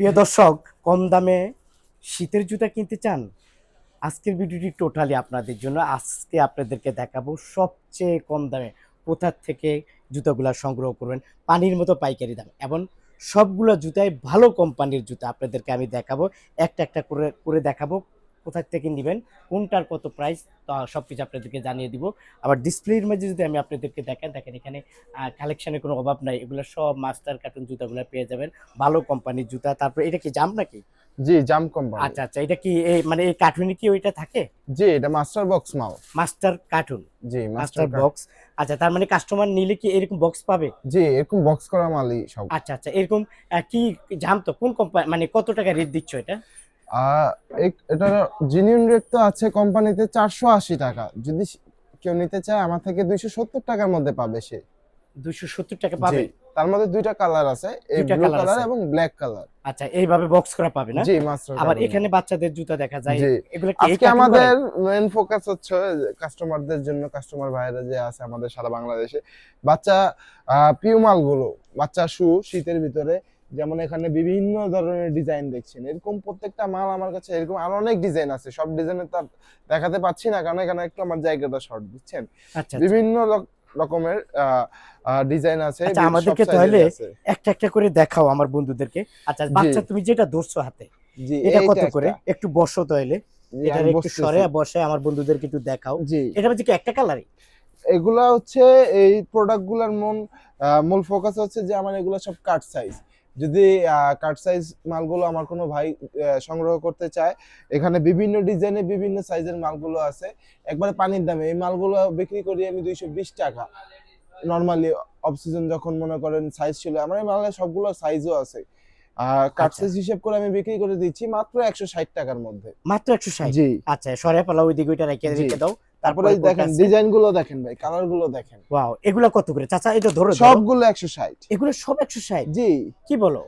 প্রিয় দর্শক, কম দামে শীতের জুতা কিনতে চান? আজকের ভিডিওটি টোটালি আপনাদের জন্য। আজকে আপনাদেরকে দেখাবো সবচেয়ে কম দামে কোথার থেকে জুতাগুলা সংগ্রহ করবেন পানির মতো পাইকারি দাম। এবং সবগুলো জুতাই ভালো কোম্পানির জুতা আপনাদেরকে আমি দেখাবো। একটা একটা করে করে দেখাবো। কোথা থেকে নেবেন কোনটার কত প্রাইস সব কিছু আপনাদেরকে জানিয়ে দিব। আবার ডিসপ্লের মাঝে যদি আমি আপনাদেরকে দেখেন দেখেন এখানে কালেকশনের কোনো অভাব নাই। এগুলো সব মাস্টার কার্টুন জুতাগুলো পেয়ে যাবেন। ভালো কোম্পানির জুতা। তারপর এটা কি জাম নাকি? জি জাম কোম্পানি আচ্ছা আচ্ছা। এটা কি এই মানে এই কার্টুনে কি ওইটা থাকে? জি এটা মাস্টার বক্স মাল। মাস্টার কার্টুন জি মাস্টার মাস্টার বক্স আচ্ছা তার মানে কাস্টমার নিলে কি এরকম বক্স পাবে? জি এরকম বক্স করা মালই সব। আচ্ছা আচ্ছা। এরকম কি জাম তো? কোন কোম্পানি মানে কত টাকা রেট দিচ্ছ এটা? আর এটা জিনিয়ন রেট তো আছে কোম্পানিতে চারশো আশি টাকা। যদি কেউ নিতে চায় আমার থেকে দুইশো সত্তর টাকার মধ্যে পাবে সে। দুইশো সত্তর টাকা পাবে? তার মধ্যে দুইটা কালার আছে এই ব্লু কালার এবং ব্ল্যাক কালার আচ্ছা এইভাবে বক্স করা পাবে না? জি মাস্টার আবার এখানে বাচ্চাদের জুতা দেখা যায়। এগুলো কি আজকে আমাদের? মেন ফোকাস হচ্ছে কাস্টমারদের জন্য কাস্টমার ভাইরা যে আছে আমাদের সারা বাংলাদেশে। বাচ্চা পিউমালগুলো বাচ্চা শু শীতের ভিতরে যেমন এখানে বিভিন্ন ধরনের ডিজাইন দেখছেন। এরকম প্রত্যেকটা মাল আমার কাছে এরকম আরও অনেক ডিজাইন আছে। সব ডিজাইনের তো দেখাতে পাচ্ছি না কারণ এখানে একটু আমার জায়গাটা শর্ট দিচ্ছেন আচ্ছা আচ্ছা। বিভিন্ন রকমের ডিজাইন আছে আচ্ছা, আমাদেরকে তাহলে একটা একটা করে দেখাও আমার বন্ধুদেরকে। আচ্ছা বাচ্চা তুমি যেটা ধরছো হাতে এটা কত করে? একটু বসো তাহলে। এটা একটু সরে বসে আমার বন্ধুদেরকে একটু দেখাও। এটা হচ্ছে কি একটা কালারই এগুলা হচ্ছে এই প্রোডাক্টগুলার মন মূল ফোকাস হচ্ছে যে আমার এগুলো সব কাট সাইজ যদি কাট সাইজ মালগুলো আমার কোনো ভাই সংগ্রহ করতে চায় এখানে বিভিন্ন ডিজাইনে বিভিন্ন সাইজের মালগুলো আছে। একবারে পানির দামে এই মালগুলো বিক্রি করি আমি দুইশো বিশ টাকা। নর্মালি অফ সিজন যখন মনে করেন সাইজ ছিল আমার এই মালের সবগুলো সাইজও আছে। কাট আচ্ছা। সাইজ হিসেব করে আমি বিক্রি করে দিচ্ছি মাত্র একশো ষাট টাকার মধ্যে। মাত্র একশো ষাট? জি। আচ্ছা সরে পালা ওই দিকে ওইটা রেখে রেখে দাও। তারপরে দেখেন ডিজাইনগুলো দেখেন ভাই কালারগুলো দেখেন। ওয়াও এগুলা কত করে? চাচা এটা ধরো। সবগুলো একশো ষাট। এগুলো সব একশো ষাট? জি। কি বলো?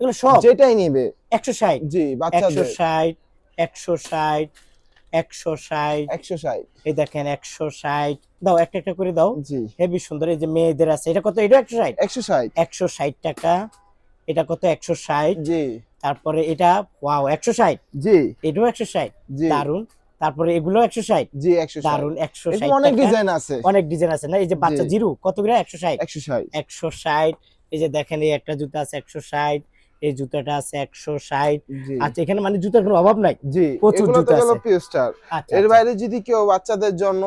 এগুলো সব? যেটাই নিবে। একশো ষাট? জি একশো বাচ্চাদের ষাট একশো ষাট একশো ষাট। একশো ষাট। এই দেখেন একশো ষাট। দাও একটা একটা করে দাও। জি। হেবি সুন্দর এই যে মেয়েদের আছে। এটা কত? এটা একশো ষাট? একশো ষাট। একশো ষাট টাকা। এটা কত? একশো ষাট। জি। তারপরে এটা ওয়াও একশো ষাট। জি। এটাও একশো ষাট। জি। দারুণ তারপরে এগুলো একশো ষাট। জি একশো ষাট। দারুণ একশো ষাট অনেক ডিজাইন আছে। অনেক ডিজাইন আছে। না এই যে বাচ্চা জিরু কত করে? একশো ষাট। একশো ষাট। একশো ষাট। এই যে দেখেন এই একটা জুতা আছে একশো ষাট। এই জুতাটা আছে একশো ষাট। আচ্ছা এখানে মানে জুতার কোনো অভাব নাই? জি প্রচুর জুতো আছে। আচ্ছা এর আচ্ছা। বাইরে যদি কেউ বাচ্চাদের জন্য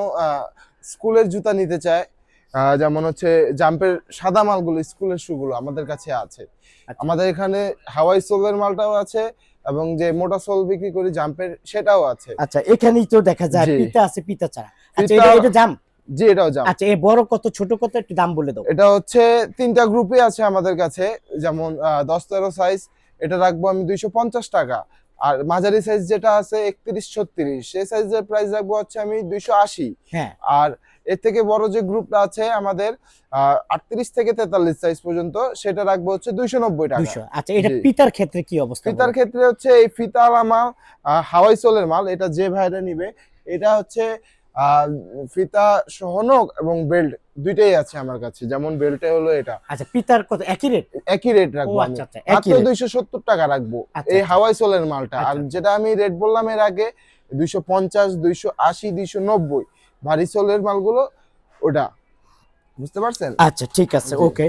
স্কুলের জুতা নিতে চায় আহ, যেমন হচ্ছে জাম্পের সাদা মালগুলো স্কুলের শুগুলো আমাদের কাছে আছে। আচ্ছা। আমাদের এখানে হাওয়াই সোলের মালটাও আছে এবং যে মোটা সোল বিক্রি করি জাম্পের সেটাও আছে। আচ্ছা এখানেই তো দেখা যায় পিতা আছে পিতা ছাড়া। আচ্ছা এটা এটা জাম? জি এটাও জাম্প আচ্ছা এ বড় কত ছোট কত একটু দাম বলে দাও। এটা হচ্ছে তিনটা গ্রুপে আছে আমাদের কাছে যেমন আহ, দশ তেরো সাইজ এটা রাখব আমি দুইশো পঞ্চাশ টাকা। আর মাঝারি সাইজ যেটা আছে একত্রিশ ছত্রিশ সেই সাইজের প্রাইস রাখব হচ্ছে আমি দুইশো আশি। হ্যাঁ। আর এর থেকে বড় যে গ্রুপটা আছে আমাদের আটত্রিশ থেকে তেতাল্লিশ সাইজ পর্যন্ত সেটা রাখব হচ্ছে দুইশো নব্বই টাকা আচ্ছা এটা। পিতার ক্ষেত্রে কি অবস্থা ফিতার ক্ষেত্রে হচ্ছে এই ফিতার মাল হাওয়াই সোলের মাল এটা যে ভাইরা নিবে এটা হচ্ছে ফিতা সহনক এবং বেল্ট দুইটাই আছে আমার কাছে যেমন বেল্টে হলো এটা আচ্ছা পিতার কত একই রেট একই রেট রাখব আচ্ছা আচ্ছা মাত্র rate। দুইশো সত্তর টাকা রাখব আচ্ছা, এই আচ্ছা। হাওয়াই সোলের মালটা আর আচ্ছা। যেটা আমি রেট বললাম এর আগে দুইশো পঞ্চাশ দুইশো আশি দুইশো নব্বই ভারী সোলের মালগুলো ওটা। বুঝতে পারছেন? আচ্ছা ঠিক আছে ওকে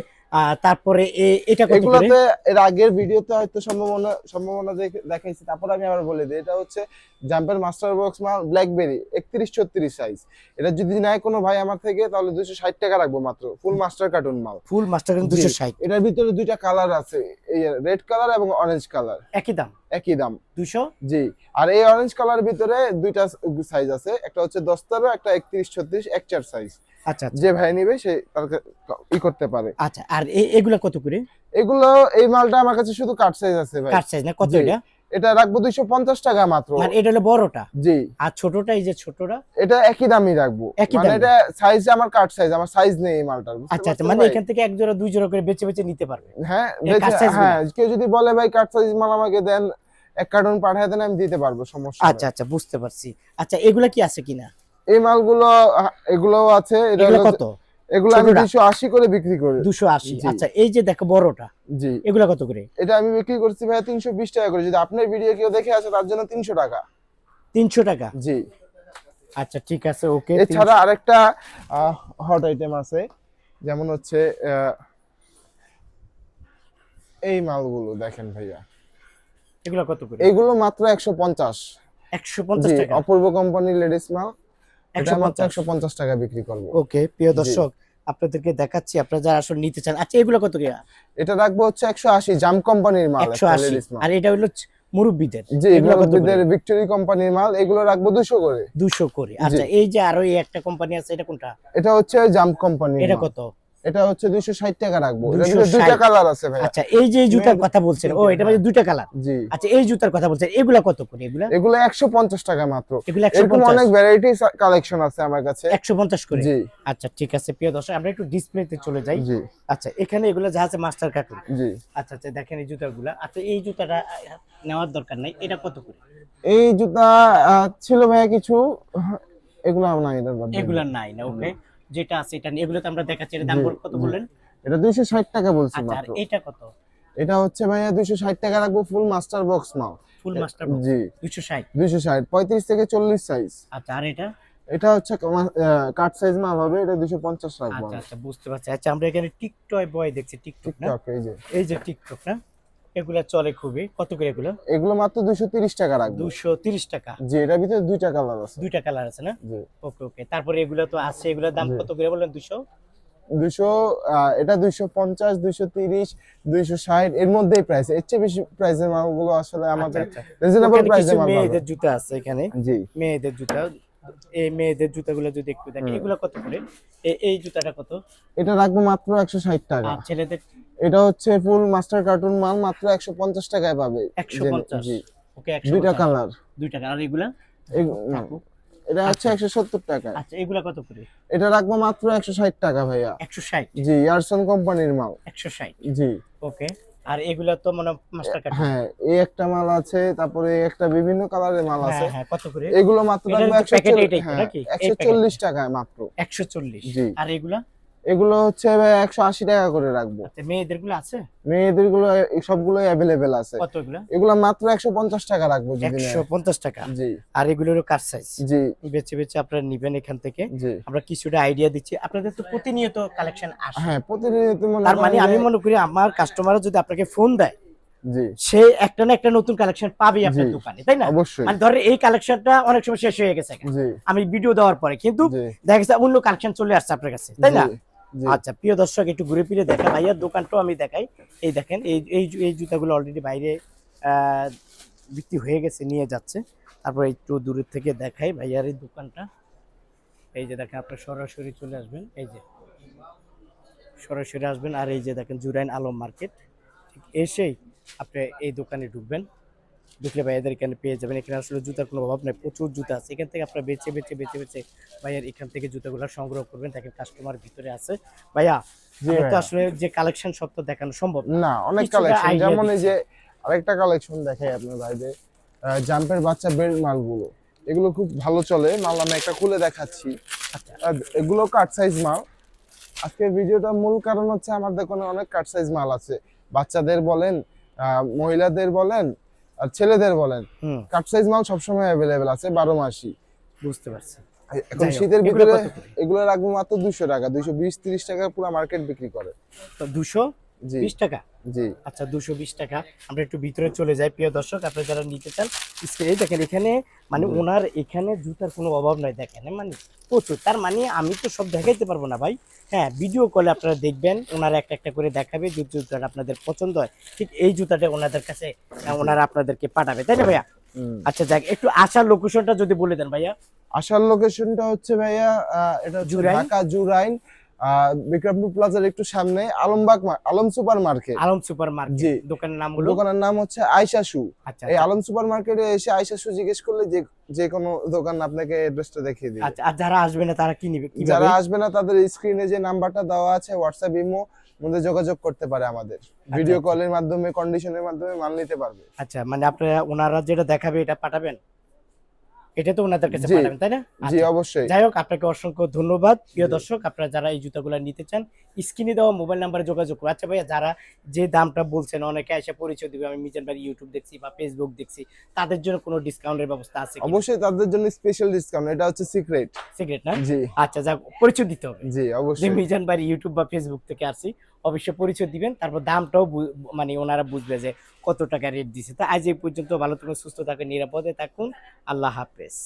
তারপরে এটা কত এগুলোতে এর আগের ভিডিওতে হয়তো সম্ভাবনা সম্ভাবনা দেখে- দেখাইছি তারপর আমি আবার বলে দিই। এটা হচ্ছে জাম্পের মাস্টার বক্স মাল ব্ল্যাকবেরি একত্রিশ ছত্রিশ সাইজ এটা যদি নেয় কোনো ভাই আমার থেকে তাহলে দুশো ষাট টাকা রাখব মাত্র। ফুল মাস্টার কার্টুন মাল। Full master. দুশো ষাট। এটার ভিতরে দুইটা কালার আছে। এই রেড কালার এবং অরেঞ্জ কালার একই দাম? একই দাম। দুশো জি। আর এই অরেঞ্জ কালার ভিতরে দুইটা সাইজ আছে। একটা হচ্ছে দশ তেরো একটা একত্রিশ ছত্রিশ এক চার সাইজ আচ্ছা আচ্ছা। যে ভাই নিবে সে ই করতে পারে। আচ্ছা আর এগুলা কত করে? এগুলো এই মালটা আমার কাছে শুধু কাট সাইজ আছে ভাই। কার সাইজ না কত এটা? এটা রাখব দুইশো পঞ্চাশ টাকা মাত্র। মানে এটা হলো বড়টা? জি। আর ছোটটা এই যে ছোটটা? এটা একই দামই রাখব। মানে? এটা সাইজ আমার কাট সাইজ আমার সাইজ নেই এই মালটার আচ্ছা আচ্ছা মানে এখান থেকে এক জোড়া দুই জোড়া করে বেছে নিতে পারবে? হ্যাঁ কাট হ্যাঁ কেউ যদি বলে ভাই কাট সাইজ মাল আমাকে দেন এক কার্টন পাঠিয়ে দেন আমি দিতে পারব সমস্যা আচ্ছা আচ্ছা বুঝতে পারছি। আচ্ছা এগুলা কি আছে কিনা। এই মালগুলো এগুলোও আছে এটা কত? এগুলো আমি ছোটটা? দুশো আশি করে বিক্রি করি। দুশো আশি। জি। আচ্ছা এই যে দেখো বড়টা জি। এগুলা কত করে? এটা আমি বিক্রি করছি তিনশো বিশ টাকা করে। যদি আপনার ভিডিও কেউ দেখে আসে তার জন্য তিনশো টাকা। তিনশো টাকা? জি। আচ্ছা ঠিক আছে ওকে। এছাড়া আরেকটা হট আইটেম আছে যেমন হচ্ছে এই মালগুলো দেখেন ভাইয়া। এগুলো কত করে? এগুলো মাত্র একশো পঞ্চাশ। একশো পঞ্চাশ জি টাকা? অপূর্ব কোম্পানির লেডিস মাল। একশো পঞ্চাশ। টাকা বিক্রি করব। ওকে প্রিয় দর্শক আপনাদেরকে দেখাচ্ছি আপনারা যারা আসলে নিতে চান আচ্ছা এগুলো কত করে? এটা রাখব হচ্ছে একশো আশি জাম কোম্পানির মাল একশো আশি। আর এটা হলো মুরব্বিদের। জি এগুলো কত করে? কোম্পানির মাল এগুলো রাখব দুশো করে। দুশো করে। আচ্ছা এই যে আরও এই একটা কোম্পানি আছে এটা কোনটা? এটা হচ্ছে জাম কোম্পানি এটা কত? এটা হচ্ছে দুইশো ষাট টাকা রাখব। 260 দুইটা কালার আছে ভাই আচ্ছা এই যে জুতার কথা বলছেন ও এটা মানে দুইটা কালার জি। আচ্ছা এই জুতার কথা বলছেন এগুলা কত করে এগুলা? এগুলো একশো পঞ্চাশ টাকা মাত্র। এরকম অনেক ভ্যারাইটিস কালেকশন আছে আমার কাছে। একশো পঞ্চাশ করে? জি। আচ্ছা ঠিক আছে প্রিয় দর্শক আমরা একটু ডিসপ্লেতে চলে যাই। জি। আচ্ছা এখানে এগুলো যা আছে মাস্টার কার্টুন জি। আচ্ছা আচ্ছা দেখেন এই জুতাগুলা। আচ্ছা এই জুতাটা নেওয়ার দরকার নাই এটা কত করে? এই জুতা ছিল ভাইয়া কিছু এগুলো না এটা এগুলা নাই না ওকে যেটা আছে এটা এগুলো তো আমরা দেখাচ্ছি এটা দাম কত। বললেন? এটা দুইশো ষাট টাকা বলছি আচ্ছা আর এটা কত? এটা হচ্ছে ভাইয়া দুইশো ষাট টাকা রাখব ফুল মাস্টার বক্স মাল। ফুল মাস্টার বক্স জি। দুশো ষাট? দুইশো ষাট পঁয়ত্রিশ থেকে চল্লিশ সাইজ আচ্ছা আর এটা? এটা হচ্ছে কাট সাইজ মাল হবে এটা দুইশো পঞ্চাশ রাখব আচ্ছা আচ্ছা বুঝতে পারছি। আচ্ছা আমরা এখানে টিকটয় বয় দেখছি টিকটক না? টিকটক এই যে। এই যে টিকটক না? এগুলা চলে খুবই। কত করে এগুলো? এগুলো মাত্র দুইশো তিরিশ টাকা রাখব। দুশো তিরিশ টাকা। জি এটার ভিতরে দুইটা কালার আছে। দুইটা কালার আছে না? জি। ওকে ওকে। তারপরে এগুলো তো আছে। এগুলোর দাম কত করে বললেন দুশো দুইশো এটা দুইশো পঞ্চাশ দুইশো তিরিশ দুইশো ষাট। এর মধ্যেই প্রাইস এর চেয়ে বেশি প্রাইসের মালগুলো আসলে আমাদের আচ্ছা, রিজনেবল ওখানে প্রাইসে মাল। মেয়েদের জুতা আছে এখানে। জি। মেয়েদের জুতা। এই মেয়েদের জুতাগুলো যদি একটু দেখি। হুম। এগুলো কত করে? এই জুতাটা কত? এটা রাখব মাত্র একশো ষাট টাকা। ছেলেদের এটা হচ্ছে ফুল মাস্টার কার্টুন মাল মাত্র একশো পঞ্চাশ টাকায় পাবে। একশো জেনে- পঞ্চাশ? জি ওকে একশো দুইটা কালার দুইটা কালার এগুলা? এটা হচ্ছে একশো সত্তর টাকা আচ্ছা এগুলা কত করে? এটা রাখব মাত্র একশো ষাট টাকা ভাইয়া। একশো ষাট? জি ইয়ারসন কোম্পানির মাল। একশো ষাট। জি। ওকে আর এগুলা তো মানে মাস্টার কার্ড হ্যাঁ এই একটা মাল আছে তারপরে একটা বিভিন্ন কালারের মাল আছে। হ্যাঁ হ্যাঁ কত করে? এগুলো মাত্র এটার রাখব যে একশো প্যাকেট এইটাই তো হ্যাঁ, নাকি? এই একশো চল্লিশ টাকায় মাত্র। একশো চল্লিশ। জি। আর এগুলা? এগুলো হচ্ছে একশো আশি টাকা করে রাখব। আচ্ছা মেয়েদেরগুলো আছে মেয়েদেরগুলো অ্যাভেলেবেল আছে। এগুলো মাত্র একশো পঞ্চাশ টাকা রাখব একশো পঞ্চাশ টাকা? জি। আর এগুলোরও কার সাইজ জি। বেছে বেছে আপনারা নিবেন এখান থেকে। আমরা কিছুটা আইডিয়া দিচ্ছি। আপনাদের তো প্রতিনিয়ত কালেকশন আসে। হ্যাঁ প্রতিনিয়ত মনে তার মানে আমি মনে করি আমার কাস্টমার যদি আপনাকে ফোন দেয় সে একটা না একটা নতুন কালেকশন পাবে আপনার দোকানে তাই না? অবশ্যই। মানে ধরেন এই কালেকশনটা অনেক সময় শেষ হয়ে গেছে আমি ভিডিও দেওয়ার পরে। কিন্তু দেখা গেছে অন্য কালেকশন চলে আসছে আপনার কাছে তাই না? আচ্ছা প্রিয় দর্শক, একটু ঘুরে ফিরে দেখেন। ভাইয়ার দোকানটাও আমি দেখাই। এই দেখেন, এই এই জুতাগুলো অলরেডি বাইরে বিক্রি হয়ে গেছে, নিয়ে যাচ্ছে। তারপর একটু দূরের থেকে দেখাই ভাইয়ার এই দোকানটা। এই যে দেখেন, আপনার সরাসরি চলে আসবেন। এই যে, সরাসরি আসবেন। আর এই যে দেখেন, জুরাইন আলম মার্কেট। ঠিক এসেই আপনি এই দোকানে ঢুকবেন। ঢুকলে ভাইয়াদের এখানে পেয়ে যাবেন। এখানে আসলে জুতার কোনো অভাব নেই প্রচুর জুতা আছে। এখান থেকে আপনারা বেছে বেছে বেছে বেছে ভাইয়ার এখান থেকে জুতাগুলো সংগ্রহ করবেন। দেখেন কাস্টমার ভিতরে আছে। ভাইয়া তো আসলে যে কালেকশন সব তো দেখানো সম্ভব না। অনেক কালেকশন যেমন এই যে আরেকটা কালেকশন দেখাই আপনার ভাইদের। জাম্পের বাচ্চা বেল্ট মালগুলো। এগুলো খুব ভালো চলে। মাল আমি একটা খুলে দেখাচ্ছি। আচ্ছা। এগুলো কাট সাইজ মাল। আজকের ভিডিওটা মূল কারণ হচ্ছে আমার দোকানে অনেক কাট সাইজ মাল আছে। বাচ্চাদের বলেন আহ, মহিলাদের বলেন আর ছেলেদের বলেন কাপ কাট সাইজ মাল সবসময় অ্যাভেলেবেল আছে বারো মাসই। বুঝতে পারছি। এখন শীতের ভিতরে এগুলো রাখব মাত্র দুশো টাকা দুশো বিশ তিরিশ টাকা পুরো মার্কেট বিক্রি করে। তো দুশো? বিশ টাকা? জি। আচ্ছা দুশো বিশ টাকা। আমরা একটু ভিতরে চলে যাই প্রিয় দর্শক। আপনারা যারা নিতে চান এই দেখেন এখানে মানে ওনার এখানে জুতার কোনো অভাব নাই দেখেন মানে প্রচুর। তার মানে আমি তো সব দেখাইতে পারব না ভাই। হ্যাঁ ভিডিও কলে আপনারা দেখবেন ওনারা একটা একটা করে দেখাবে যে জুতাটা আপনাদের পছন্দ হয়। ঠিক এই জুতাটা ওনাদের কাছে ওনারা আপনাদেরকে পাঠাবে তাই না ভাইয়া? আচ্ছা যাক একটু আসার লোকেশনটা যদি বলে দেন ভাইয়া। আসার লোকেশনটা হচ্ছে ভাইয়া এটা? ঢাকা জুরাইন। বিক্রমপুর প্লাজার একটু সামনে Alambagh Alam super market Alam super market জি। দোকানের নাম হলো দোকানের নাম হচ্ছে আয়শা শু। আচ্ছা এই আলম সুপার মার্কেটে এসে আয়শা শু জিজ্ঞেস করলে যে যে কোনো দোকান আপনাকে অ্যাড্রেসটা দেখিয়ে দিবে। আচ্ছা আর যারা আসবে না তারা কি নিবে? যারা আসবে না তাদের স্ক্রিনে যে নাম্বারটা দেওয়া আছে হোয়াটসঅ্যাপ ইমো মধ্যে যোগাযোগ করতে পারে আমাদের। ভিডিও আচ্ছা। কলের মাধ্যমে কন্ডিশনের মাধ্যমে মাল নিতে পারবে। আচ্ছা মানে আপনারা ওনারা যেটা দেখাবে এটা পাঠাবেন? এটা তো ওনাদের কাছে পাঠাবেন তাই না? জি আচ্ছা। অবশ্যই। যাই হোক আপনাকে অসংখ্য ধন্যবাদ। প্রিয় দর্শক আপনারা যারা এই জুতাগুলো নিতে চান স্ক্রিনে দেওয়া মোবাইল নাম্বারে যোগাযোগ করুন। আচ্ছা ভাইয়া যারা যে দামটা বলছেন অনেকে এসে পরিচয় দিবে আমি মিজান ভাই ইউটিউব দেখছি বা ফেসবুক দেখছি তাদের জন্য কোনো ডিসকাউন্টের ব্যবস্থা আছে অবশ্যই তাদের জন্য স্পেশাল ডিসকাউন্ট এটা হচ্ছে সিক্রেট সিক্রেট না? জি। আচ্ছা যাক পরিচয় দিতে হবে। জি অবশ্যই। মিজান ভাই ইউটিউব বা ফেসবুক থেকে আসছি। অবশ্যই পরিচয় দিবেন, তারপর দামটাও মানে ওনারা বুঝবে যে কত টাকা রেট দিছে। তো আজ এই পর্যন্ত ভালো থাকুন, সুস্থ থাকুন, নিরাপদে থাকুন। আল্লাহ হাফেজ।